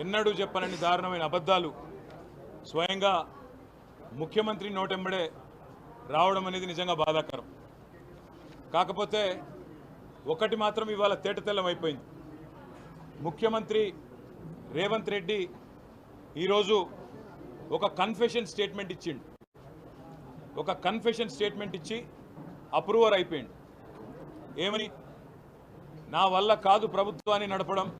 ఎన్నడూ చెప్పనని దారుణమైన అబద్ధాలు. స్వయంగా ముఖ్యమంత్రి నోటెంబడే రావడం అనేది నిజంగా బాధాకరం. కాకపోతే ఒకటి మాత్రం ఇవాళ తేటతెల్లం అయిపోయింది. ముఖ్యమంత్రి రేవంత్ రెడ్డి ఈరోజు ఒక కన్ఫెషన్ స్టేట్మెంట్ ఇచ్చిండు. ఒక కన్ఫెషన్ స్టేట్మెంట్ ఇచ్చి అప్రూవర్ అయిపోయిండు. ఏమని? నా వల్ల కాదు ప్రభుత్వాన్ని నడపడం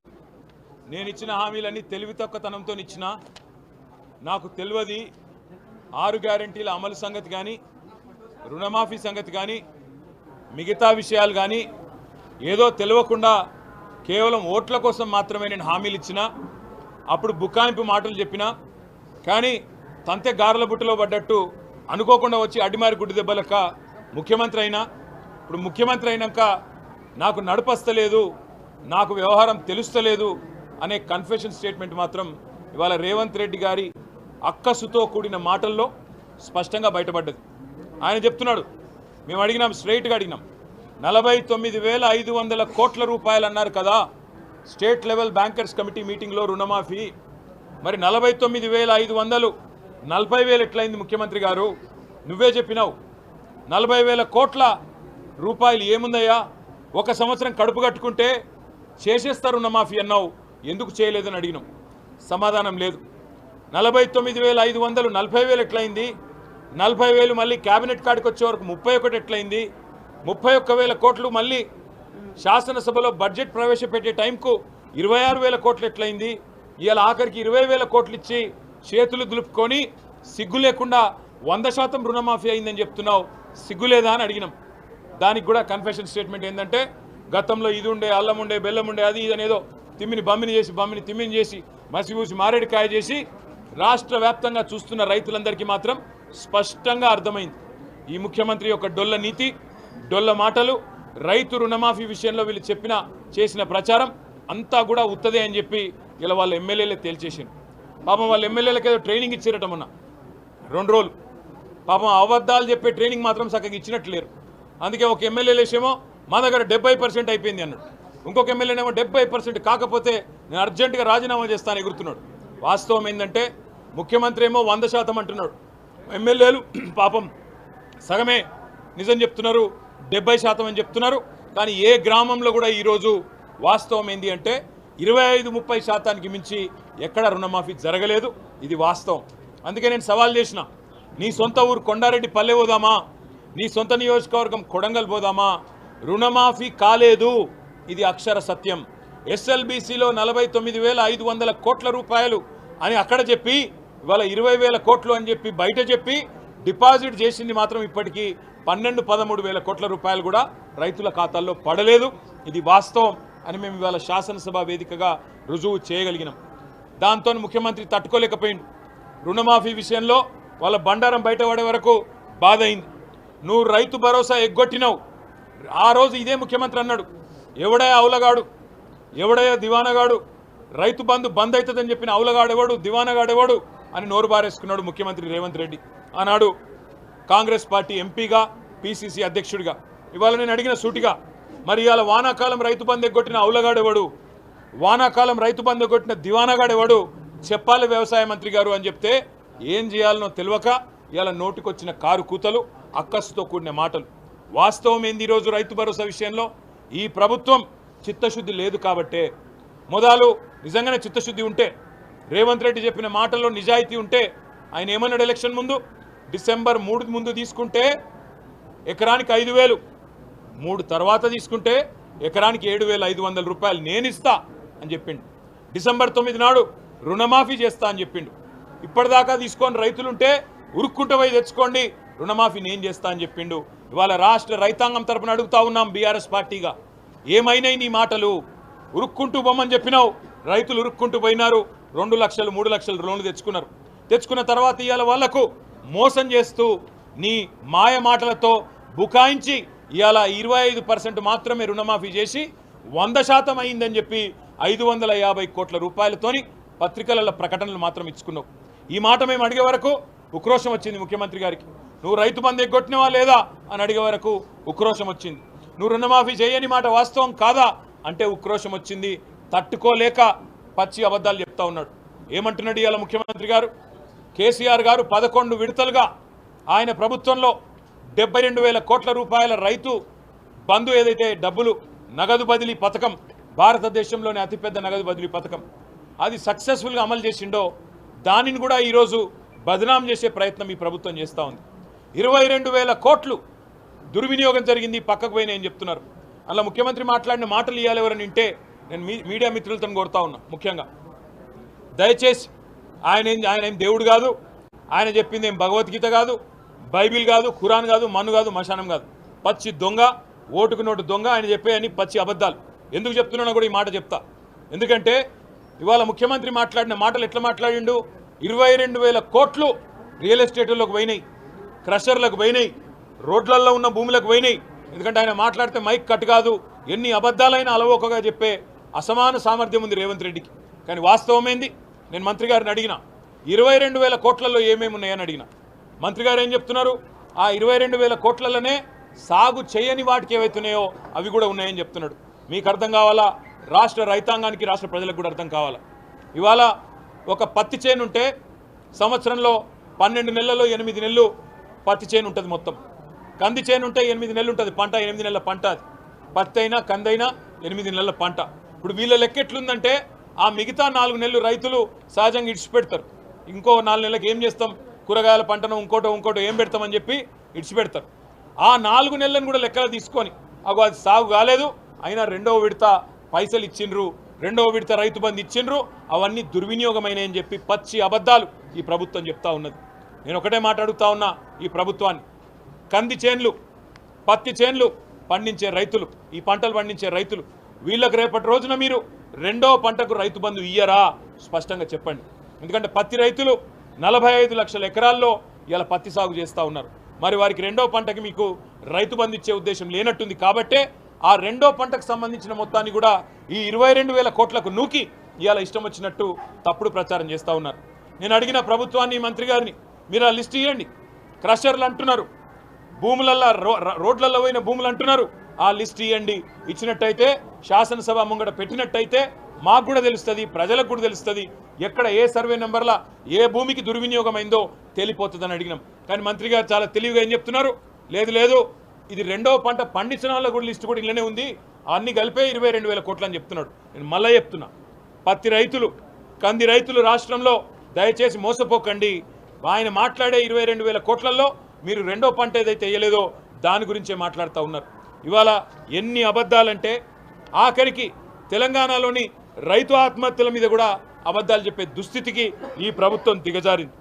నేను ఇచ్చిన హామీలన్నీ తెలివి తక్కువతనంతో ఇచ్చిన నాకు తెలియదు ఆరు గ్యారంటీల అమలు సంగతి కానీ రుణమాఫీ సంగతి కానీ మిగతా విషయాలు కానీ ఏదో తెలియకుండా కేవలం ఓట్ల కోసం మాత్రమే నేను హామీలు ఇచ్చిన అప్పుడు బుకాయింపు మాటలు చెప్పిన కానీ తంతె గారెల బుట్టలో పడ్డట్టు అనుకోకుండా వచ్చి అడ్డిమారి గుడ్డి దెబ్బలక్క ముఖ్యమంత్రి అయినా ఇప్పుడు ముఖ్యమంత్రి అయినాక నాకు నడపస్తలేదు నాకు వ్యవహారం తెలుస్తలేదు అనే కన్ఫెషన్ స్టేట్మెంట్ మాత్రం ఇవాళ రేవంత్ రెడ్డి గారి అక్కసుతో కూడిన మాటల్లో స్పష్టంగా బయటపడ్డది. ఆయన చెప్తున్నాడు మేము అడిగినాం స్ట్రైట్గా అడిగినాం. నలభై తొమ్మిది వేల ఐదు వందల కోట్ల రూపాయలు అన్నారు కదా స్టేట్ లెవెల్ బ్యాంకర్స్ కమిటీ మీటింగ్లో రుణమాఫీ. మరి నలభై తొమ్మిది వేల ఐదు వందలు నలభై వేలు ఎట్లయింది ముఖ్యమంత్రి గారు? నువ్వే చెప్పినావు నలభై వేల కోట్ల రూపాయలు ఏముందయ్యా? ఒక సంవత్సరం కడుపు కట్టుకుంటే చేసేస్తారు రుణమాఫీ అన్నావు. ఎందుకు చేయలేదని అడిగినాం. సమాధానం లేదు. నలభై తొమ్మిది వేల ఐదు వందలు నలభై వేలు ఎట్లయింది? నలభై వేలు మళ్ళీ క్యాబినెట్ కాడికి వచ్చే వరకు ముప్పై ఒకటి ఎట్లయింది? ముప్పై ఒక్క వేల కోట్లు మళ్ళీ శాసనసభలో బడ్జెట్ ప్రవేశపెట్టే టైంకు ఇరవై ఆరు వేల కోట్లు ఎట్లయింది? ఇవాళ ఆఖరికి ఇరవై వేల కోట్లు ఇచ్చి చేతులు దులుపుకొని సిగ్గు లేకుండా వంద శాతం రుణమాఫీ అయిందని చెప్తున్నావు. సిగ్గు లేదా అని అడిగినాం. దానికి కూడా కన్ఫెషన్ స్టేట్మెంట్ ఏంటంటే గతంలో ఇది ఉండే అల్లం ఉండే బెల్లం ఉండే అది ఇది తిమ్మిని బమ్మిని చేసి బమ్మిని తిమ్మిని చేసి మసిపూసి మారేడుకాయ చేసి రాష్ట్ర వ్యాప్తంగా చూస్తున్న రైతులందరికీ మాత్రం స్పష్టంగా అర్థమైంది. ఈ ముఖ్యమంత్రి యొక్క డొల్ల నీతి డొల్ల మాటలు రైతు రుణమాఫీ విషయంలో వీళ్ళు చెప్పిన చేసిన ప్రచారం అంతా కూడా ఉత్తదే అని చెప్పి ఇలా వాళ్ళ ఎమ్మెల్యేలే తేల్చేసారు పాపం వాళ్ళ ఎమ్మెల్యేలకు ఏదో ట్రైనింగ్ ఇచ్చారట మొన్న. రెండు రోజులు. పాపం అబద్ధాలు చెప్పే ట్రైనింగ్ మాత్రం చక్కగా ఇచ్చినట్లు లేరు. అందుకే ఒక ఎమ్మెల్యే లేచేమో మా దగ్గర డెబ్బై పర్సెంట్ అయిపోయింది అన్నాడు. ఇంకొక ఎమ్మెల్యేనేమో డెబ్బై పర్సెంట్ కాకపోతే నేను అర్జెంటుగా రాజీనామా చేస్తాను ఎగురుతున్నాడు. వాస్తవం ఏంటంటే ముఖ్యమంత్రి ఏమో వంద శాతం అంటున్నాడు. ఎమ్మెల్యేలు పాపం సగమే నిజం చెప్తున్నారు డెబ్బై శాతం అని చెప్తున్నారు. కానీ ఏ గ్రామంలో కూడా ఈరోజు వాస్తవం ఏంటి అంటే ఇరవై ఐదు ముప్పై శాతానికి మించి ఎక్కడ రుణమాఫీ జరగలేదు. ఇది వాస్తవం. అందుకే నేను సవాల్ చేసిన నీ సొంత ఊరు కొండారెడ్డి పల్లె పోదామా? నీ సొంత నియోజకవర్గం కొడంగల్ పోదామా? రుణమాఫీ కాలేదు. ఇది అక్షర సత్యం. ఎస్ఎల్బీసీలో నలభై తొమ్మిది వేల ఐదు వందల కోట్ల రూపాయలు అని అక్కడ చెప్పి ఇవాళ ఇరవై వేల కోట్లు అని చెప్పి బయట చెప్పి డిపాజిట్ చేసింది మాత్రం ఇప్పటికీ పన్నెండు పదమూడు వేల కోట్ల రూపాయలు కూడా రైతుల ఖాతాల్లో పడలేదు. ఇది వాస్తవం అని మేము ఇవాళ శాసనసభ వేదికగా రుజువు చేయగలిగినాం. దాంతో ముఖ్యమంత్రి తట్టుకోలేకపోయింది రుణమాఫీ విషయంలో వాళ్ళ బండారం బయట పడే వరకు బాధ అయింది నువ్వు రైతు భరోసా ఎగ్గొట్టినావు. ఆ రోజు ఇదే ముఖ్యమంత్రి అన్నాడు. ఎవడే అవులగాడు? ఎవడే దివానగాడు? రైతు బంధు బంద్ అవుతుందని చెప్పిన అవులగాడెవడు? దివానగాడెవడు? అని నోరు బారేసుకున్నాడు ముఖ్యమంత్రి రేవంత్ రెడ్డి. ఆనాడు కాంగ్రెస్ పార్టీ ఎంపీగా పిసిసి అధ్యక్షుడిగా. ఇవాళ నేను అడిగిన సూటిగా మరి ఇవాళ వానాకాలం రైతు బంధు ఎగ్గొట్టిన అవులగాడెవడు? వానాకాలం రైతు బంధు ఎగ్గొట్టిన దివానగాడెవడు? చెప్పాలి వ్యవసాయ మంత్రి గారు అని చెప్తే ఏం చేయాలనో తెలియక ఇవాళ నోటికొచ్చిన కారు కూతలు అక్కసుతో కూడిన మాటలు. వాస్తవం ఏంది ఈరోజు రైతు భరోసా విషయంలో? ఈ ప్రభుత్వం చిత్తశుద్ధి లేదు కాబట్టే మొదలు నిజంగానే చిత్తశుద్ధి ఉంటే రేవంత్ రెడ్డి చెప్పిన మాటల్లో నిజాయితీ ఉంటే ఆయన ఏమన్నాడు ఎలక్షన్ ముందు? డిసెంబర్ మూడు ముందు తీసుకుంటే ఎకరానికి ఐదు వేలు. మూడు తర్వాత తీసుకుంటే ఎకరానికి ఏడు వేల ఐదు వందల రూపాయలు నేను ఇస్తా అని చెప్పిండు. డిసెంబర్ తొమ్మిది నాడు రుణమాఫీ చేస్తా అని చెప్పిండు. ఇప్పటిదాకా తీసుకొని రైతులుంటే ఉరుక్కుంట పోయి తెచ్చుకోండి రుణమాఫీ నేను చేస్తా అని చెప్పిండు. ఇవాళ రాష్ట్ర రైతాంగం తరపున అడుగుతా ఉన్నాం బీఆర్ఎస్ పార్టీగా. ఏమైనాయి నీ మాటలు? ఉరుక్కుంటూ బొమ్మని చెప్పినావు. రైతులు ఉరుక్కుంటూ పోయినారు. రెండు లక్షలు మూడు లక్షలు లోన్లు తెచ్చుకున్నారు. తెచ్చుకున్న తర్వాత ఇవాళ వాళ్ళకు మోసం చేస్తూ నీ మాయ మాటలతో బుకాయించి ఇవాళ ఇరవై ఐదు పర్సెంట్ మాత్రమే రుణమాఫీ చేసి వంద శాతం అయిందని చెప్పి ఐదు వందల యాభై కోట్ల రూపాయలతోని పత్రికలలో ప్రకటనలు మాత్రం ఇచ్చుకున్నావు. ఈ మాట మేము అడిగే వరకు ఉక్రోషం వచ్చింది ముఖ్యమంత్రి గారికి. నువ్వు రైతు బంధు ఎగ్గొట్టినవా లేదా అని అడిగే వరకు ఉక్రోషం వచ్చింది. నువ్వు రుణమాఫీ చేయని మాట వాస్తవం కాదా అంటే ఉక్రోషం వచ్చింది. తట్టుకోలేక పచ్చి అబద్ధాలు చెప్తా ఉన్నాడు. ఏమంటున్నాడు ఇవాళ ముఖ్యమంత్రి గారు? కేసీఆర్ గారు పదకొండు విడతలుగా ఆయన ప్రభుత్వంలో డెబ్బై రెండు వేల కోట్ల రూపాయల రైతు బంధు ఏదైతే డబ్బులు నగదు బదిలీ పథకం భారతదేశంలోని అతిపెద్ద నగదు బదిలీ పథకం అది సక్సెస్ఫుల్గా అమలు చేసిండో దానిని కూడా ఈరోజు బదనాం చేసే ప్రయత్నం ఈ ప్రభుత్వం చేస్తూ ఉంది. ఇరవై రెండు వేల కోట్లు దుర్వినియోగం జరిగింది. పక్కకు పోయిన ఏం చెప్తున్నారు. అలా ముఖ్యమంత్రి మాట్లాడిన మాటలు ఇవ్వాలి ఎవరని వింటే నేను మీ మీడియా మిత్రులతో కోరుతా ఉన్నా ముఖ్యంగా. దయచేసి ఆయన ఏం ఆయన ఏం దేవుడు కాదు. ఆయన చెప్పింది ఏం భగవద్గీత కాదు బైబిల్ కాదు ఖురాన్ కాదు మన్ను కాదు మశానం కాదు. పచ్చి దొంగ ఓటుకు నోటు దొంగ ఆయన చెప్పేయని పచ్చి అబద్ధాలు. ఎందుకు చెప్తున్నానో కూడా ఈ మాట చెప్తా. ఎందుకంటే ఇవాళ ముఖ్యమంత్రి మాట్లాడిన మాటలు ఎట్లా మాట్లాడిండు? ఇరవై రెండు వేల కోట్లు రియల్ ఎస్టేట్లోకి పోయినాయి. క్రషర్లకు పోయినాయి. రోడ్లలో ఉన్న భూములకు పోయినాయి. ఎందుకంటే ఆయన మాట్లాడితే మైక్ కట్ కాదు. ఎన్ని అబద్ధాలైనా అలవోకగా చెప్పే అసమాన సామర్థ్యం ఉంది రేవంత్ రెడ్డికి. కానీ వాస్తవమైంది నేను మంత్రి గారిని అడిగిన. ఇరవై రెండు వేల కోట్లలో ఏమేమి ఉన్నాయని అడిగిన. మంత్రి గారు ఏం చెప్తున్నారు? ఆ ఇరవై రెండు వేల కోట్లలోనే సాగు చేయని వాటికి ఏవైతున్నాయో అవి కూడా ఉన్నాయని చెప్తున్నాడు. మీకు అర్థం కావాలా? రాష్ట్ర రైతాంగానికి రాష్ట్ర ప్రజలకు కూడా అర్థం కావాలా? ఇవాళ ఒక పత్తి చేనుంటే సంవత్సరంలో పన్నెండు నెలల్లో ఎనిమిది నెలలు పత్తి చేను ఉంటుంది మొత్తం. కంది చేను ఉంటే ఎనిమిది నెలలు ఉంటుంది పంట ఎనిమిది నెలల పంట అది. పత్తి అయినా కందైనా ఎనిమిది నెలల పంట. ఇప్పుడు వీళ్ళ లెక్క ఎట్లుందంటే ఆ మిగతా నాలుగు నెలలు రైతులు సహజంగా ఇడిచిపెడతారు. ఇంకో నాలుగు నెలలకు ఏం చేస్తాం? కూరగాయల పంటను ఇంకోటో ఇంకోటో ఏం పెడతామని చెప్పి ఇడిచిపెడతారు. ఆ నాలుగు నెలలను కూడా లెక్కలు తీసుకొని అగో అది సాగు కాలేదు అయినా రెండవ విడత పైసలు ఇచ్చిండ్రు రెండవ విడత రైతు బంధు ఇచ్చిండ్రు అవన్నీ దుర్వినియోగమైనని చెప్పి పచ్చి అబద్ధాలు ఈ ప్రభుత్వం చెప్తా ఉన్నది. నేను ఒకటే మాట్లాడుతా ఉన్నా ఈ ప్రభుత్వాన్ని. కంది చేన్లు పత్తి చేన్లు పండించే రైతులు ఈ పంటలు పండించే రైతులు. వీళ్ళకు రేపటి రోజున మీరు రెండో పంటకు రైతు బంధు ఇయ్యరా? స్పష్టంగా చెప్పండి. ఎందుకంటే పత్తి రైతులు నలభై ఐదు లక్షల ఎకరాల్లో ఇలా పత్తి సాగు చేస్తూ ఉన్నారు. మరి వారికి రెండో పంటకి మీకు రైతు బంధు ఇచ్చే ఉద్దేశం లేనట్టుంది. కాబట్టే ఆ రెండో పంటకు సంబంధించిన మొత్తాన్ని కూడా ఈ ఇరవై రెండు వేల కోట్లకు నూకి ఇవాళ ఇష్టం వచ్చినట్టు తప్పుడు ప్రచారం చేస్తూ ఉన్నారు. నేను అడిగిన ప్రభుత్వాన్ని మంత్రి గారిని మీరు ఆ లిస్ట్ ఇవ్వండి క్రషర్లు అంటున్నారు. భూములల్లో రో- రోడ్లలో పోయిన భూములు అంటున్నారు. ఆ లిస్ట్ ఇవ్వండి ఇచ్చినట్టయితే శాసనసభ ముంగట పెట్టినట్టయితే మాకు కూడా తెలుస్తుంది ప్రజలకు కూడా తెలుస్తుంది ఎక్కడ ఏ సర్వే నెంబర్ల ఏ భూమికి దుర్వినియోగమైందో తెలిపోతుందని తేలిపోతుందని అడిగినాం. కానీ మంత్రి గారు చాలా తెలివిగా ఏం చెప్తున్నారు? లేదు లేదు. ఇది రెండో పంట పండించిన వాళ్ళ కూడా లిస్ట్ కూడా ఇళ్ళనే ఉంది. అన్ని కలిపే ఇరవై రెండు వేల కోట్లు అని చెప్తున్నాడు. నేను మళ్ళీ చెప్తున్నా. పత్తి రైతులు కంది రైతులు రాష్ట్రంలో దయచేసి మోసపోకండి. ఆయన మాట్లాడే ఇరవై రెండు వేల కోట్లలో మీరు రెండో పంట ఏదైతే వేయలేదో దాని గురించే మాట్లాడుతూ ఉన్నారు. ఇవాళ ఎన్ని అబద్ధాలంటే ఆఖరికి తెలంగాణలోని రైతు ఆత్మహత్యల మీద కూడా అబద్ధాలు చెప్పే దుస్థితికి ఈ ప్రభుత్వం దిగజారింది.